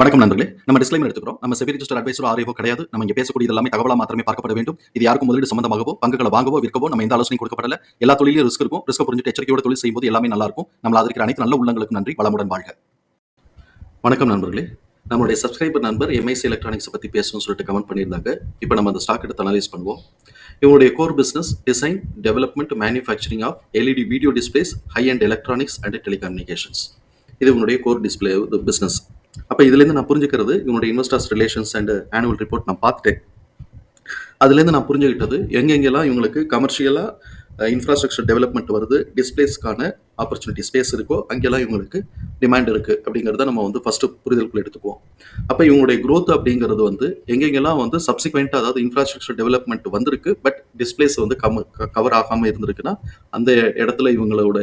வணக்கம் நண்பர்களே. நம்ம டிஸ்க்ளைமர் எடுத்துக்கிறோம். நம்ம செபி ரிஜிஸ்டர் அட்வைசர் ஆரியோ கிடையாது. நம்ம இங்க பேசக்கூடிய எல்லாமே தகவலா மாத்திரமே பார்க்கப்பட வேண்டும். இது யாருக்கும் முதலீடு சம்பந்தமாகவோ பங்குகளை வாங்கவோ விற்கவோ நம்ம எந்த ஆலோசனை கொடுக்கப்படல. எல்லா தொழிலும் ரிஸ்க் இருக்கும். ரிஸ்க் புரிஞ்சுட்டு எச்சரிக்கையோட தொழில் செய்யும்போது எல்லாமே நல்லா இருக்கும். நம்ம அதற்கு அனைத்து நல்ல உள்ளங்களுக்கு நன்றி. வளமுடன் வாழ்க. வணக்கம் நண்பர்களே. நம்மளுடைய சப்ஸ்கிரைபர் நண்பர் எம்ஐசி எலக்ட்ரானிக்ஸ் பத்தி பேசணும்னு சொல்லிட்டு கமெண்ட் பண்ணியிருந்தாங்க. இப்போ நம்ம அந்த ஸ்டாக் எடுத்து அனலைஸ் பண்ணுவோம். இவங்களுடைய core business design development manufacturing of LED video displays high and electronics and telecommunications இது உங்களுடைய கோர் டிஸ்பிளே பிஸ்னஸ் அப்போ இதுலேருந்து நான் புரிஞ்சுக்கிறது இவனுடைய investors relations and annual report நான் பார்த்துட்டேன். அதுலேருந்து நான் புரிஞ்சுக்கிட்டது எங்கெங்கெல்லாம் இவங்களுக்கு கமர்ஷியலாக இன்ஃப்ராஸ்ட்ரக்சர் டெவலப்மெண்ட் வருது டிஸ்பிளேஸ்க்கான ஆப்பர்ச்சுனிட்டி ஸ்பேஸ் இருக்கோ அங்கெல்லாம் இவங்களுக்கு டிமாண்ட் இருக்குது அப்படிங்கிறத நம்ம வந்து ஃபஸ்ட்டு புரிதலுக்குள்ள எடுத்துக்குவோம். அப்போ இவங்களுடைய க்ரோத் அப்படிங்கிறது வந்து எங்கெங்கெல்லாம் வந்து சப்சிக்வெண்ட்டாக அதாவது இன்ஃப்ராஸ்ட்ரக்சர் டெவலப்மெண்ட் வந்திருக்கு பட் டிஸ்பிளேஸ் வந்து கம் கவர் ஆகாமல் இருந்திருக்குன்னா அந்த இடத்துல இவங்களோட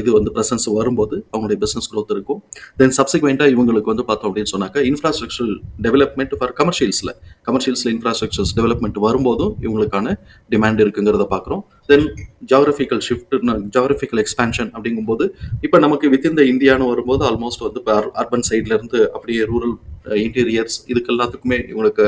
இது வந்து ப்ரெசன்ஸ் வரும்போது அவங்களுடைய பிஸ்னஸ் க்ரோத் இருக்கும். தென் சப்சிக்வெண்ட்டாக இவங்களுக்கு வந்து பார்த்தோம் அப்படின்னு சொன்னாக்கா இன்ஃப்ராஸ்ட்ரக்சர் டெவலப்மெண்ட் ஃபார் கமர்ஷியல்ஸில் கமர்ஷியல்ஸில் இன்ஃப்ராஸ்ட்ரக்சர்ஸ் டெவலப்மெண்ட் வரும்போதும் இவங்களுக்கான டிமாண்ட் இருக்குங்கிறத பார்க்குறோம். Then geographical shift geographical expansion அப்படிங்கும்போது இப்போ நமக்கு வித்தின் த இந்தியான்னு வரும்போது ஆல்மோஸ்ட் வந்து இப்போ அர்பன் சைட்ல இருந்து அப்படியே ரூரல் இன்டீரியர்ஸ் இதுக்கு எல்லாத்துக்குமே இவங்களுக்கு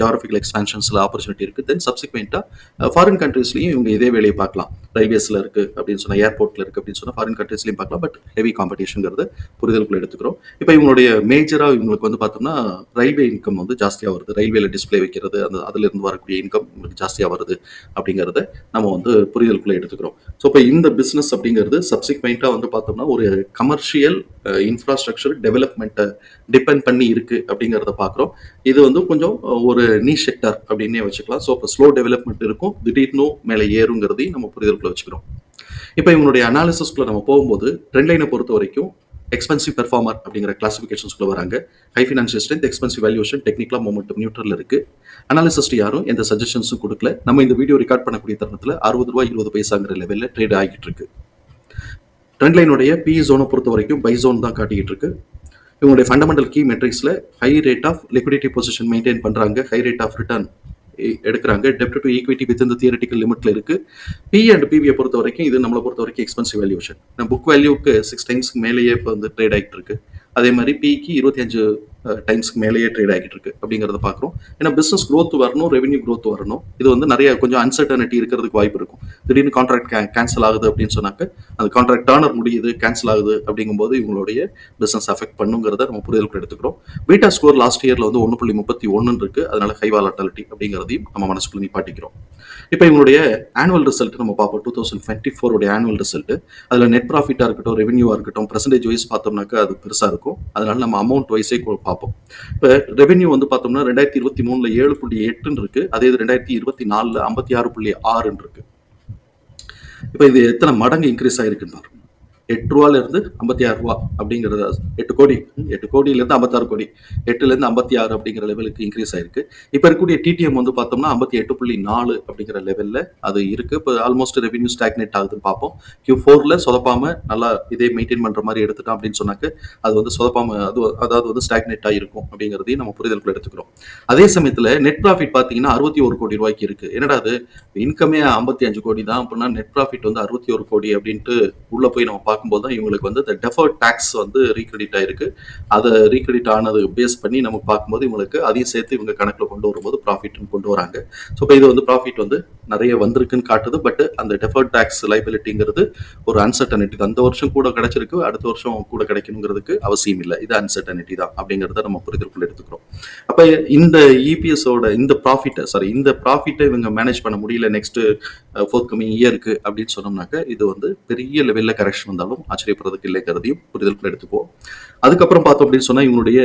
ஜாகிரபிக்கல் எக்ஸ்பேன்ஷன்ஸில் ஆப்பர்ச்சுனிட்டி இருக்குது தென் சப்சிக்வெண்ட்டாக ஃபாரின் கண்ட்ரீஸ்லையும் இவங்க இதே வேலையை பார்க்கலாம். ரயில்வேஸில் இருக்குது அப்படின்னு சொன்னால் ஏர்போர்ட்டில் இருக்குது அப்படின்னு சொன்னால் ஃபாரின் கண்ட்ரீஸ்லையும் பார்க்கலாம். பட் ஹெவி காம்படிஷனுங்கிறது புரிதலுக்குள்ள எடுத்துக்கிறோம். இப்போ இவங்களுடைய மேஜராக இவங்களுக்கு வந்து பார்த்தோம்னா ரயில்வே இன்கம் வந்து ஜாஸ்தியாக வருது. ரயில்வேல டிஸ்ப்ளே வைக்கிறது அந்த அதிலிருந்து வரக்கூடிய இன்கம் உங்களுக்கு ஜாஸ்தியாக வருது அப்படிங்கிறத நம்ம வந்து புரிதலுக்குள்ளே எடுத்துக்கிறோம். ஸோ இப்போ இந்த பிஸ்னஸ் அப்படிங்கிறது சப்சிக்வெண்ட்டாக வந்து பார்த்தோம்னா ஒரு கமர்ஷியல் இன்ஃப்ராஸ்ட்ரக்சர் டெவலப்மெண்ட்டை டிபெண்ட் பண்ணி இருக்கு அப்படிங்கிறத பார்க்குறோம் இது வந்து கொஞ்சம் ஒரு நீ செக்டர் அப்படின்னே வச்சுக்கலாம். ஸோ இப்போ ஸ்லோ டெவலப்மெண்ட் இருக்கும். திடீர்னு மேலே ஏறுங்கிறதையும் நம்ம புரிதலுக்குள்ள வச்சுக்கிறோம். இப்போ இவனுடைய அனாலிசிஸ்க்குள்ள நம்ம போகும்போது ட்ரெண்ட் லைனை பொறுத்த வரைக்கும் எக்ஸ்பென்சிவ் பெர்ஃபார்மர் அப்படிங்கிற கிளாசிஃபிகேஷன்ஸ்குள்ள வராங்க. High financial strength expensive valuation டெக்னிக்கலாக மொமெண்டம் நியூட்ரல் இருக்கு. அனாலிசிஸ்ட் யாரும் எந்த சஜஷன்ஸும் கொடுக்கல. நம்ம இந்த வீடியோ ரெக்கார்ட் பண்ணக்கூடிய தருணத்தில் அறுபது ரூபாய் இருபது பைசாங்கிற லெவலில் ட்ரேட் ஆகிட்டு இருக்கு. ட்ரெண்ட் லைனுடைய பி ஜோனை பொறுத்த வரைக்கும் பை ஜோன் தான் காட்டிக்கிட்டு இருக்கு. இவங்களுடைய fundamental key மெட்ரிக்ஸில் high rate of liquidity position maintain பண்ணுறாங்க ஹை ரேட் ஆஃப் ரிட்டர்ன் எடுக்கிறாங்க. டெப்ட் டு ஈக்விட்டி வித் இந்த தியரட்டிக்கல் லிமிட்ல இருக்கு. பி அண்ட் பிபியை பொறுத்த வரைக்கும் இது நம்மளை பொறுத்த வரைக்கும் எக்ஸ்பென்சிவ் வேல்யூஷன் புக் வேல்யூக்கு சிக்ஸ் டைம்ஸ்க்கு மேலேயே இப்போ வந்து ட்ரேட் ஆகிட்டு இருக்கு. அதே மாதிரி பிக்கு இருபத்தி அஞ்சு டைம்ஸ்க்கு மேலேயே ட்ரேட் ஆகிட்டு இருக்கு அப்படிங்கிறத பார்க்குறோம். ஏன்னா பிஸ்னஸ் க்ரோத் வரணும் ரெவன்யூ க்ரோத் வரணும். இது வந்து நிறைய கொஞ்சம் அன்சர்டனிட்டி இருக்கிறதுக்கு வாய்ப்பு இருக்கும். திடீர்னு கான்ட்ராக்ட் கேன்சல் ஆகுது அப்படின்னு சொன்னாக்க அந்த கான்ட்ராக்ட் டேர்னர் முடியுது கேன்சல் ஆகுது அப்படிங்கும்போது இவங்களுடைய பிஸ்னஸ் அஃபெக்ட் பண்ணுங்கிறத நம்ம புரிதலுக்கு எடுத்துக்கிறோம். பீட்டா ஸ்கோர் லாஸ்ட் இயரில் வந்து ஒன்று புள்ளி முப்பத்தி ஒன்றுன்னு இருக்கு. அதனால ஹை வாலட்டாலிட்டி அப்படிங்கிறதையும் நம்ம மனசுக்குள்ள நிப்பாட்டிக்கிறோம். இப்போ இவங்களுடைய ஆனுவல் ரிசல்ட் நம்ம பார்ப்போம். டூ தௌசண்ட் டுவெண்ட்டி ஃபோருடைய ஆனுவல் ரிசல்ட் அதில் நெட் ப்ராஃபிட்டாக இருக்கட்டும் ரெவன்யூவாக இருக்கட்டும் பர்சன்டேஜ் வைஸ் பார்த்தோம்னாக்கா அது பெருசாக இருக்கும். அதனால நம்ம அமௌண்ட் வைஸே பார்ப்போம். இப்போ ரெவென்யூ வந்து பார்த்தோம்னா ரெண்டாயிரத்தி இருபத்தி மூணில் ஏழு புள்ளி எட்டுன்னு இருக்கு. அதே இது ரெண்டாயிரத்தி இருபத்தி நாலில் ஐம்பத்தி ஆறு புள்ளி ஆறுன்னு இருக்கு. இப்போ இது எத்தனை மடங்கு இன்க்ரீஸ் ஆகிருக்குன்னு பாருங்க. எட்டு ரூபால இருந்து ஐம்பத்தி ஆறு ரூபா அப்படிங்கிறது எட்டு கோடி எட்டு கோடியிலேருந்து ஐம்பத்தாறு கோடி எட்டுலேருந்து ஐம்பத்தி ஆறு அப்படிங்கிற லெவலுக்கு இன்க்ரீஸ் ஆயிருக்கு. இப்போ இருக்கக்கூடிய டிடிஎம் வந்து பார்த்தோம்னா ஐம்பத்தி எட்டு புள்ளி நாலு அப்படிங்கிற லெவலில் அது இருக்குது இப்போ ஆல்மோஸ்ட் ரெவென்யூ ஸ்டாக்னேட் ஆகுதுன்னு பார்ப்போம். கியூ ஃபோரில் சொதப்பாமல் நல்லா இதே மெயின்டைன் பண்ணுற மாதிரி எடுத்துட்டோம் அப்படின்னு சொன்னாக்க அது வந்து சொதப்பாமல் அது அதாவது வந்து ஸ்டாக்னேட் ஆகிருக்கும் அப்படிங்கிறதையும் நம்ம புரிதலுக்குள்ள எடுத்துக்கிறோம். அதே சமயத்தில் நெட் ப்ராஃபிட் பார்த்தீங்கன்னா அறுபத்தி ஒரு கோடி ரூபாய்க்கு இருக்கு. என்னடா அது? இன்கமே ஐம்பத்தி அஞ்சு கோடி தான். அப்படின்னா நெட் ப்ராஃபிட் வந்து அறுபத்தி ஒரு கோடி அப்படின்ட்டு உள்ளே போய் நம்ம பார்க்கும்போது தான் இவங்களுக்கு வந்து இந்த டெஃபர்ட் டேக்ஸ் வந்து ரீக்ரெடிட் ஆயிருக்கு. அதை ரீக்ரெடிட் ஆனது பேஸ் பண்ணி நம்ம பார்க்கும்போது இவங்களுக்கு அதையும் சேர்த்து இவங்க கணக்கில் கொண்டு வரும்போது ப்ராஃபிட்னு கொண்டு வராங்க. ஸோ இப்போ இது வந்து ப்ராஃபிட் வந்து நிறைய வந்திருக்குன்னு காட்டுது. பட் அந்த டெஃபர்ட் டேக்ஸ் லைபிலிட்டிங்கிறது ஒரு அன்சர்டனிட்டி அந்த வருஷம் கூட கிடைச்சிருக்கு அடுத்த வருஷம் கூட கிடைக்கணுங்கிறதுக்கு அவசியம் இல்லை. இது அன்சர்டனிட்டி தான் அப்படிங்கிறத நம்ம புரிதலுக்குள்ள எடுத்துக்கிறோம். அப்போ இந்த இபிஎஸோட இந்த ப்ராஃபிட்டை சாரி இந்த ப்ராஃபிட்டை இவங்க மேனேஜ் பண்ண முடியல நெக்ஸ்ட் ஃபோர்த் கமிங் இயருக்கு அப்படின்னு சொன்னோம்னாக்க இது வந்து பெரிய லெவலில் கரெக்ஷன் வந்தாலும் ஆச்சரியப்படுறதுக்கு இல்லைங்கிறதையும் புரிதலுக்குள்ள எடுத்துக்குவோம். அதுக்கப்புறம் பார்த்தோம் அப்படின்னு சொன்னால் இவங்களுடைய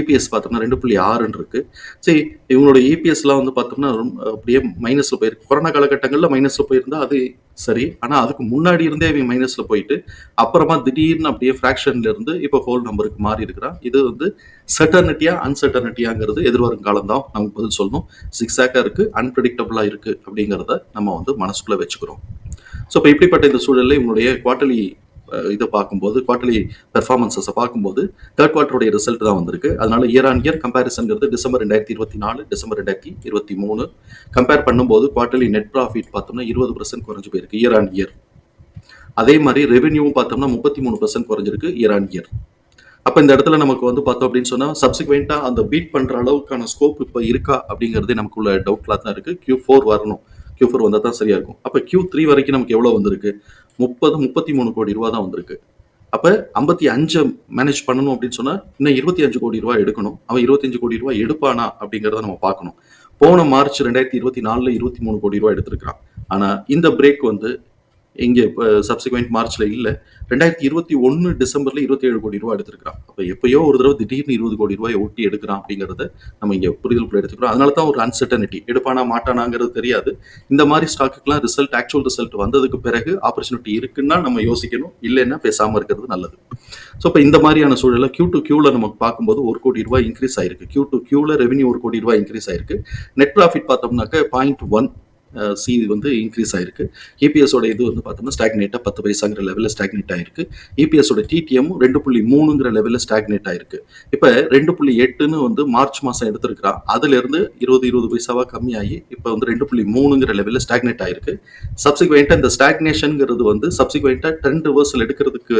இபிஎஸ் பார்த்தோம்னா ரெண்டு புள்ளி ஆறுன்னு இருக்கு. சரி இவங்களுடைய இபிஎஸ்லாம் வந்து பார்த்தோம்னா ரொம்ப அப்படியே மைனஸில் போயிருக்கு. கொரோனா காலகட்டங்களில் மைனஸில் போயிருந்தா அது சரி. ஆனால் அதுக்கு முன்னாடி இருந்தே இவங்க மைனஸில் போயிட்டு அப்புறமா திடீர்னு அப்படியே ஃப்ராக்ஷன்ல இருந்து இப்போ ஹோல் நம்பருக்கு மாறி இருக்கிறான். இது வந்து சர்டர்னிட்டியா அன்சர்டனிட்டியாங்கிறது எதிர்வரும் காலம் தான் நமக்கு பதில் சொல்லணும். சிக்ஸாக்காக இருக்கு அன்பிரடிக்டபிளா இருக்கு அப்படிங்கிறத நம்ம வந்து மனசுக்குள்ள வச்சுக்கிறோம். ஸோ இப்போ இப்படிப்பட்ட இந்த சூழலில் இவங்களுடைய குவார்டர்லி இதை பார்க்கும்போது குவார்டர்லி பெர்ஃபார்மன்ஸஸை பார்க்கும்போது தேர்ட் குவார்டருடைய ரிசல்ட் தான் வந்திருக்கு. அதனால இயர் ஆன் இயர் கம்பேரிசன்கிறது டிசம்பர் ரெண்டாயிரத்தி இருபத்தி நாலு டிசம்பர் ரெண்டாயிரத்தி இருபத்தி மூணு. கம்பேர் பண்ணும்போது குவார்டர்லி நெட் ப்ராஃபிட் பார்த்தோம்னா இருபது பர்சன்ட் குறைஞ்சு போயிருக்கு இயர் ஆன் இயர் அதே மாதிரி ரெவென்யூவும் பார்த்தோம்னா முப்பத்தி மூணு பர்சன்ட் குறைஞ்சிருக்கு இயர் ஆன் இயர் அப்போ இந்த இடத்துல நமக்கு வந்து பார்த்தோம் அப்படின்னு சொன்னால் சப்சிக்வெண்ட்டாக அந்த பீட் பண்ணுற அளவுக்கான ஸ்கோப் இப்போ இருக்கா அப்படிங்கிறதே நமக்குள்ள டவுட்லாம் தான் இருக்குது கியூ ஃபோர் வரணும். கியூ ஃபோர் வந்தால் தான் சரியாக இருக்கும். அப்போ கியூ த்ரீ வரைக்கும் நமக்கு எவ்வளோ வந்திருக்கு? முப்பது முப்பத்தி மூணு கோடி ரூபா தான் வந்திருக்கு. அப்போ ஐம்பத்தி அஞ்சை மேனேஜ் பண்ணணும் அப்படின்னு சொன்னால் இன்னும் இருபத்தி அஞ்சு கோடி ரூபா எடுக்கணும். அவன் இருபத்தஞ்சு கோடி ரூபாய் எடுப்பானா அப்படிங்கிறத நம்ம பார்க்கணும். போன மார்ச் ரெண்டாயிரத்தி இருபத்தி நாலில் இருபத்தி மூணு கோடி ரூபா எடுத்திருக்கிறான். ஆனால் இந்த பிரேக் வந்து இங்கே சப்சிக்வெண்ட் மார்ச்ல இல்ல. ரெண்டாயிரத்தி இருபத்தி ஒன்னு டிசம்பர்ல இருபத்தி ஏழு கோடி ரூபாய் எடுத்திருக்கிறான். அப்ப எப்பயோ ஒரு தடவை திடீர்னு இருபது கோடி ரூபாய் ஒட்டி எடுக்கிறான் அப்படிங்கறத நம்ம இங்க புரிதலுக்குள்ள எடுத்துக்கிறோம். அதனால தான் ஒரு அன்சர்டனிட்டி எடுப்பானா மாட்டானாங்கிறது தெரியாது. இந்த மாதிரி ஸ்டாக்குக்கெல்லாம் ரிசல்ட் ஆக்சுவல் ரிசல்ட் வந்ததுக்கு பிறகு ஆப்பர்ச்சுனிட்டி இருக்குன்னா நம்ம யோசிக்கணும். இல்லைன்னா பேசாம இருக்கிறது நல்லது. ஸோ இப்போ இந்த மாதிரியான சூழலில் கியூ டு கியூல நம்ம பார்க்கும்போது ஒரு கோடி ரூபாய் இன்க்ரீஸ் ஆயிருக்கு. கியூ டு கியூல ரெவன்யூ ஒரு கோடி ரூபாய் இன்க்ரீஸ் ஆயிருக்கு. நெட் ப்ராஃபிட் பார்த்தோம்னாக்க பாயிண்ட் ஒன் சி வந்து இன்க்ரீஸ் ஆயிருக்கு. இபிஎஸோட இது வந்து பார்த்தோம்னா ஸ்டாக்னேட்டாக பத்து பைசாங்கிற லெவலில் ஸ்டாக்னேட் ஆயிருக்கு. இபிஎஸோட டிடிஎம் ரெண்டு புள்ளி மூணுங்கிற லெவலில் ஸ்டாக்னேட் ஆயிருக்கு. இப்போ ரெண்டு புள்ளி எட்டுன்னு வந்து மார்ச் மாதம் எடுத்திருக்கிறான். அதுலேருந்து இருபது இருபது பைசாவாக கம்மியாகி இப்போ வந்து ரெண்டு புள்ளி மூணுங்கிற லெவலில் ஸ்டாக்னேட் ஆயிருக்கு. சப்சிக்வெண்ட்டாக இந்த ஸ்டாக்னேஷனுங்கிறது வந்து சப்சிக்வெண்ட்டாக ட்ரெண்ட் ரிவர்சல் எடுக்கிறதுக்கு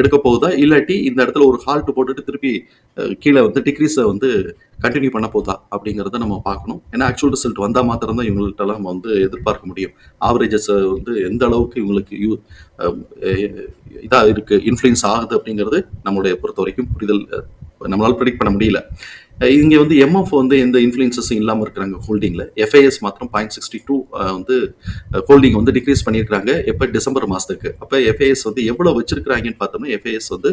எடுக்க போகுதா? இல்லாட்டி இந்த இடத்துல ஒரு ஹால்ட் போட்டுட்டு திருப்பி கீழே வந்து டிக்ரீஸை வந்து கண்டினியூ பண்ண போதா அப்படிங்கிறத நம்ம பார்க்கணும். ஏன்னா ஆக்சுவல் ரிசல்ட் வந்தால் மாத்திரம் தான் இவங்கள்ட்டலாம் நம்ம வந்து எதிர்பார்க்க முடியும். ஆவரேஜஸ் வந்து எந்த அளவுக்கு இவங்களுக்கு யூ இதாக இருக்குது இன்ஃப்ளூயன்ஸ் ஆகுது அப்படிங்கிறது நம்மளுடைய பொறுத்த வரைக்கும் புரிதல் நம்மளால் நம்மளால ப்ரெடிக்ட் பண்ண முடியல. இங்க வந்து எம்எஃப் வந்து எந்த இன்ஃப்ளூயன்சஸும் இல்லாமல் இருக்கிறாங்க ஹோல்டிங்ல எஃப்ஐஎஸ் மாத்திரம் பாயிண்ட் சிக்ஸ்டி டூ வந்து ஹோல்டிங் வந்து டிக்ரீஸ் பண்ணியிருக்காங்க எப்போ? டிசம்பர் மாசத்துக்கு. அப்போ எஃப்ஐஎஸ் வந்து எவ்வளவு வச்சிருக்கிறாங்கன்னு பார்த்தோம்னா எஃப்ஐஎஸ் வந்து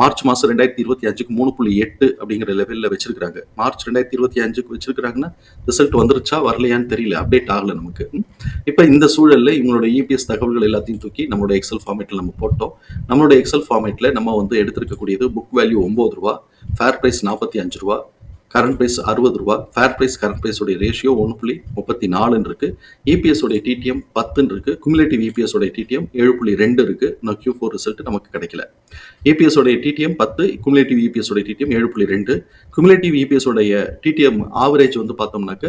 மார்ச் மாசம் ரெண்டாயிரத்தி இருபத்தி அஞ்சுக்கு மூணு புள்ளி எட்டு அப்படிங்கிற லெவலில் வச்சிருக்காங்க மார்ச் ரெண்டாயிரத்தி இருபத்தி அஞ்சுக்கு வச்சிருக்காங்கன்னா ரிசல்ட் வந்துருச்சா வரலையான்னு தெரியல. அப்டேட் ஆகல நமக்கு. இப்போ இந்த சூழல்ல இவங்களோட இபிஎஸ் தகவல்கள் எல்லாத்தையும் தூக்கி நம்மளோட எக்ஸல் ஃபார்மேட்ல நம்ம போட்டோம். நம்மளோட எக்ஸல் ஃபார்மேட்ல நம்ம வந்து எடுத்திருக்கக்கூடியது புக் வேல்யூ ஒன்பது ரூபா. ஃபேர் ப்ரைஸ் நாற்பத்தி அஞ்சு ரூபா. கரண்ட் ப்ரைஸ் அறுபது ரூபா fair price current price ratio ஒன்று புள்ளி முப்பத்தி நாலுன்னு இருக்குது இபிஎஸ் உடைய டிடிஎம் பத்துன்னு இருக்குது குமுலேட்டிவ் இபிஎஸ் உடைய டிடிஎம் ஏழு புள்ளி ரெண்டு இருக்குது நான் கியூ ஃபோர் ரிசல்ட் நமக்கு கிடைக்கல. இபிஎஸ் உடைய டிடிஎம் பத்து குமுலேட்டிவ் இபிஎஸ் உடைய டிடிஎம் ஏழு புள்ளி ரெண்டு. குமுலேட்டிவ் இபிஎஸ் உடைய டிடிஎம் ஆவரேஜ் வந்து பார்த்தோம்னாக்க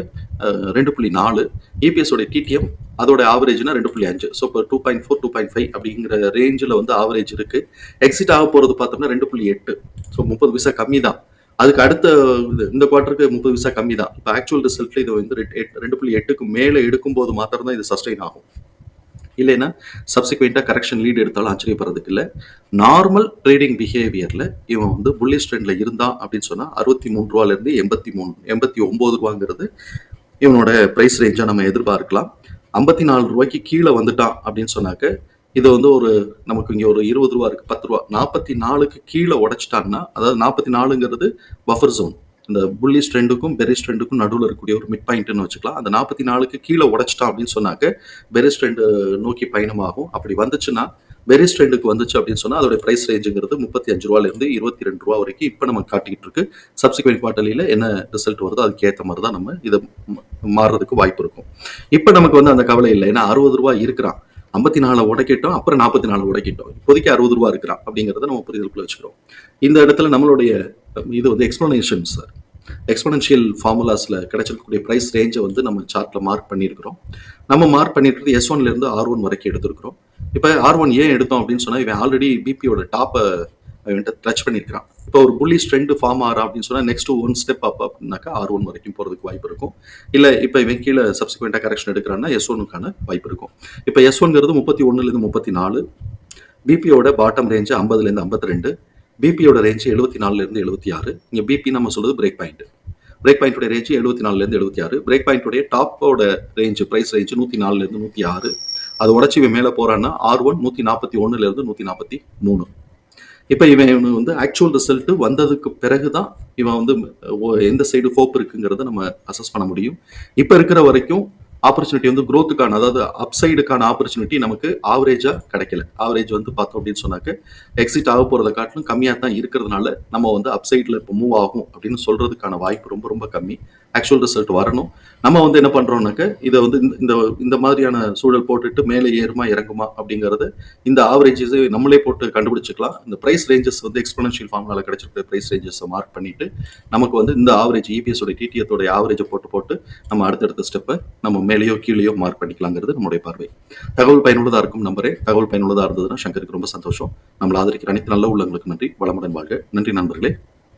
ரெண்டு புள்ளி நாலு. இபிஎஸ் உடைய டிடிஎம் அதோட ஆவரேஜ்னா ரெண்டு புள்ளி அஞ்சு. ஸோ இப்போ two point four two point five அப்படிங்கிற ரேஞ்சில் வந்து ஆவரேஜ் இருக்குது எக்ஸிட் ஆக போகிறது பார்த்தோம்னா ரெண்டு புள்ளி எட்டு. ஸோ முப்பது பைசா கம்மி தான் அதுக்கு அடுத்த இது- இந்த குவார்ட்டருக்கு முப்பது பைசா கம்மி தான் இப்போ ஆக்சுவல் ரிசல்ட்ல இது வந்து ரெண்டு- ரெண்டு புள்ளி எட்டுக்கு மேலே எடுக்கும்போது மாத்திரம் தான் இது சஸ்டெயின் ஆகும். இல்லைன்னா சப்சிக்வெண்ட்டாக கரெக்ஷன் லீடு எடுத்தாலும் ஆச்சரியப்படுறதுக்கு இல்லை. நார்மல் ட்ரேடிங் பிஹேவியரில் இவன் வந்து புல்லிஷ் ட்ரெண்டில் இருந்தான் அப்படின்னு சொன்னால் அறுபத்தி மூணு ரூபாலேருந்து எண்பத்தி மூணு எண்பத்தி ஒம்பது ரூபாங்கிறது இவனோட ப்ரைஸ் ரேஞ்சாக நம்ம எதிர்பார்க்கலாம். ஐம்பத்தி நாலு ரூபாய்க்கு கீழே வந்துட்டான் அப்படின்னு சொன்னாக்க இது வந்து ஒரு நமக்கு இங்கே ஒரு இருபது ரூபா இருக்குது பத்து ரூபா. நாற்பத்தி நாலுக்கு கீழே உடச்சிட்டாங்கன்னா அதாவது நாற்பத்தி நாலுங்கிறது பஃபர் ஜோன் இந்த புள்ளி ட்ரெண்டுக்கும் பெரிஸ் ட்ரெண்டுக்கும் நடுவில் இருக்கக்கூடிய ஒரு மிட் பாயிண்ட்னு வச்சுக்கலாம். அந்த நாற்பத்தி நாலுக்கு கீழே உடச்சிட்டான் அப்படின்னு சொன்னாக்க பெரிஸ் ட்ரெண்டு நோக்கி பயணமாகும். அப்படி வந்துச்சுன்னா பெரிஸ் ட்ரெண்டுக்கு வந்துச்சு அப்படின்னு சொன்னால் அதோட ப்ரைஸ் ரேஞ்சுங்கிறது முப்பத்தி அஞ்சு ரூபாலேருந்து இருபத்தி ரெண்டு ரூபா வரைக்கும் இப்போ நம்ம காட்டிக்கிட்டு இருக்கு. சப்சிக்வெண்ட் குவார்டர்லியில் என்ன ரிசல்ட் வருதோ அதுக்கு ஏற்ற மாதிரி தான் நம்ம இதை மாறுறதுக்கு வாய்ப்பு இருக்கும். இப்போ நமக்கு வந்து அந்த கவலை இல்லை. ஏன்னா அறுபது ரூபா இருக்கிறான். ஐம்பத்தி நாலு உடைக்கிட்டோம் அப்புறம் நாற்பத்தி நாலு உடைக்கிட்டோம். இப்போதைக்கு அறுபது ரூபா இருக்கிறான் அப்படிங்கிறத நம்ம புரிதலுக்குள்ள வச்சுக்கிறோம். இந்த இடத்துல நம்மளுடைய இது வந்து எக்ஸ்பிளனேஷன் சார் எக்ஸ்பனன்ஷியல் ஃபார்முலாஸில் கிடைச்சிருக்கக்கூடிய ப்ரைஸ் ரேஞ்சை வந்து நம்ம சார்ட்டில் மார்க் பண்ணியிருக்கிறோம். நம்ம மார்க் பண்ணியிருக்கிறது எஸ் ஒன்லேருந்து ஆர் ஒன் வரைக்கும் எடுத்திருக்கிறோம். இப்போ ஆர் ஒன் ஏன் எடுத்தோம் அப்படின்னு சொன்னால் இவன் ஆல்ரெடி பிபியோட டாப்பை அவன்கிட்ட டச் பண்ணியிருக்கிறான். இப்போ ஒரு புள்ளி ஸ்ட்ரெண்டு ஃபார்ம் ஆகிறா அப்படின்னு சொன்னால் நெக்ஸ்ட் ஒன் ஸ்டெப் அப் அப்படின்னாக்கா ஆர் ஒன் வரைக்கும் போகிறதுக்கு வாய்ப்பு இருக்கும். இல்லை இப்போ இவன் கீழே சப்சிக்வெண்ட்டாக கரெக்ஷன் எடுக்கிறான்னா எஸ் ஒனுக்கான வாய்ப்பு இருக்கும். இப்போ எஸ் ஒன்ங்கிறது முப்பத்தி ஒன்றுலேருந்து முப்பத்தி நாலு பிபியோட பாட்டம் ரேஞ்சு ஐம்பதுலேருந்து ஐம்பத்தி ரெண்டு பிபியோட ரேஞ்சு எழுபத்தி நாலுலேருந்து எழுபத்தி ஆறு. இங்கே பிபி நம்ம சொல்லுது பிரேக் பாயிண்ட் பிரேக் பாயிண்டோட ரேஞ்சு எழுபத்தி நாலுலேருந்து எழுபத்தி ஆறு. பிரேக் பாயிண்டோடைய டாப்போட ரேஞ்சு ப்ரைஸ் ரேஞ்சு நூற்றி நாலுலேருந்து நூற்றி ஆறு. அது உடச்சி இவன் மேலே போகிறான்னா ஆர் ஒன் நூற்றி நாற்பத்தி ஒன்றுலேருந்து நூற்றி நாற்பத்தி மூணு. இப்போ இவன் இவனு வந்து ஆக்சுவல் ரிசல்ட் வந்ததுக்கு பிறகு தான் இவன் வந்து எந்த சைடு ஹோப் இருக்குங்கிறத நம்ம அசஸ் பண்ண முடியும். இப்போ இருக்கிற வரைக்கும் ஆப்பர்ச்சுனிட்டி வந்து குரோத்துக்கான அதாவது அப்சைடுக்கான ஆப்பர்ச்சுனிட்டி நமக்கு ஆவரேஜா கிடைக்கல. ஆவரேஜ் வந்து பார்த்தோம் அப்படின்னு சொன்னாக்க எக்ஸிட் ஆக போறதை காட்டிலும் கம்மியாக தான் இருக்கிறதுனால நம்ம வந்து அப்சைடில் இப்போ மூவ் ஆகும் அப்படின்னு சொல்றதுக்கான வாய்ப்பு ரொம்ப ரொம்ப கம்மி. ஆக்சுவல் ரிசல்ட் வரணும். நம்ம வந்து என்ன பண்றோம்னாக்க இதை வந்து இந்த- இந்த இந்த மாதிரியான சூழல் போட்டுட்டு மேலே ஏறுமா இறங்குமா அப்படிங்கறது இந்த ஆவரேஜஸ் நம்மளே போட்டு கண்டுபிடிச்சிக்கலாம். இந்த பிரைஸ் ரேஞ்சஸ் வந்து எக்ஸ்பனன்ஷியல் ஃபார்முலால கிடைச்சிருக்கிற பிரைஸ் ரேஞ்சஸ் மார்க் பண்ணிட்டு நமக்கு வந்து இந்த ஆவரேஜ் இபிஎஸோட டிடிஎத்தோட ஆவரேஜை போட்டு போட்டு நம்ம அடுத்தடுத்த ஸ்டெப்பை நம்ம மேலேயோ கீழேயோ மார்க் பண்ணிக்கலாங்கிறது நம்முடைய பார்வை. தகவல் பயனுள்ளதா இருக்கும் நம்பரே. தகவல் பயனுள்ளதா இருந்ததுன்னா சங்கருக்கு ரொம்ப சந்தோஷம். நம்மளை ஆதரிக்கிற அனைத்து நல்ல உள்ளங்களுக்கு நன்றி. வளமுடன் வாழ்க. நன்றி நண்பர்களே.